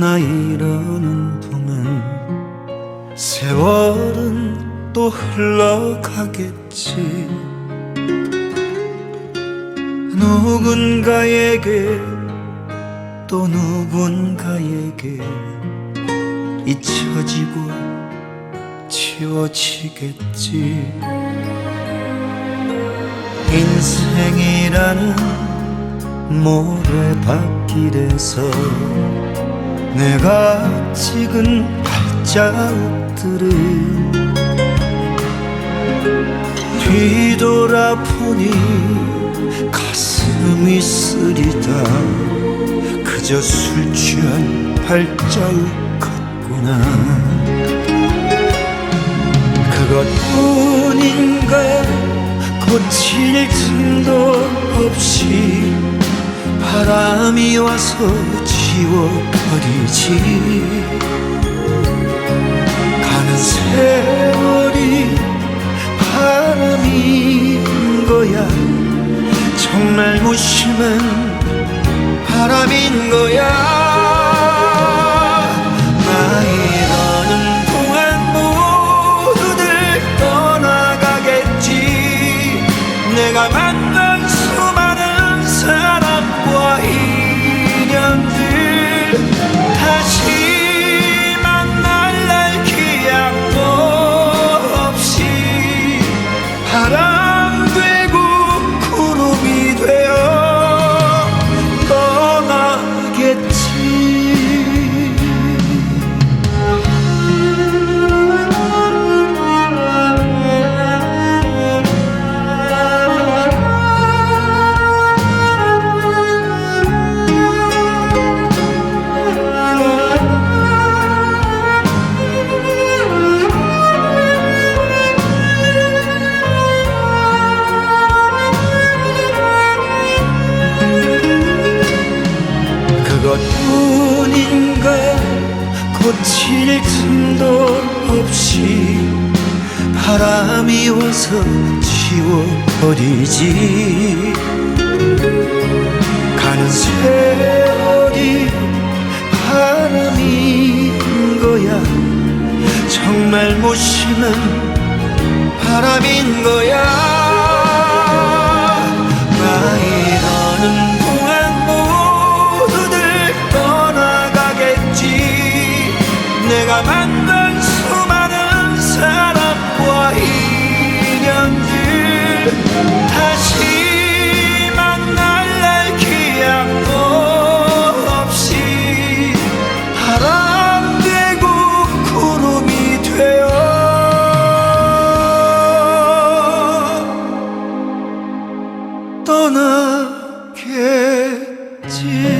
나 이러는 동안 세월은 또 흘러가겠지. 누군가에게 또 누군가에게 잊혀지고 지워지겠지. 인생이라는 모래밭길에서 내가 찍은 발자국들을 뒤돌아보니 가슴이 쓰리다. 그저 술 취한 발자국 같구나. 그것뿐인가? 고칠 틈도 없이 바람이 와서 지워버리지. 가는 세월이 바람인 거야. 정말 무심한 바람인 거야. 내가 만난 수많은 사람과 인연들 다시 뿐인가 고칠 틈도 없이 바람이 와서 지워버리지. 가는 세월이 바람인 거야. 정말 무심한 바람인 거야 다시 만날 날 기약도 없이 바람되고 구름이 되어 떠나겠지.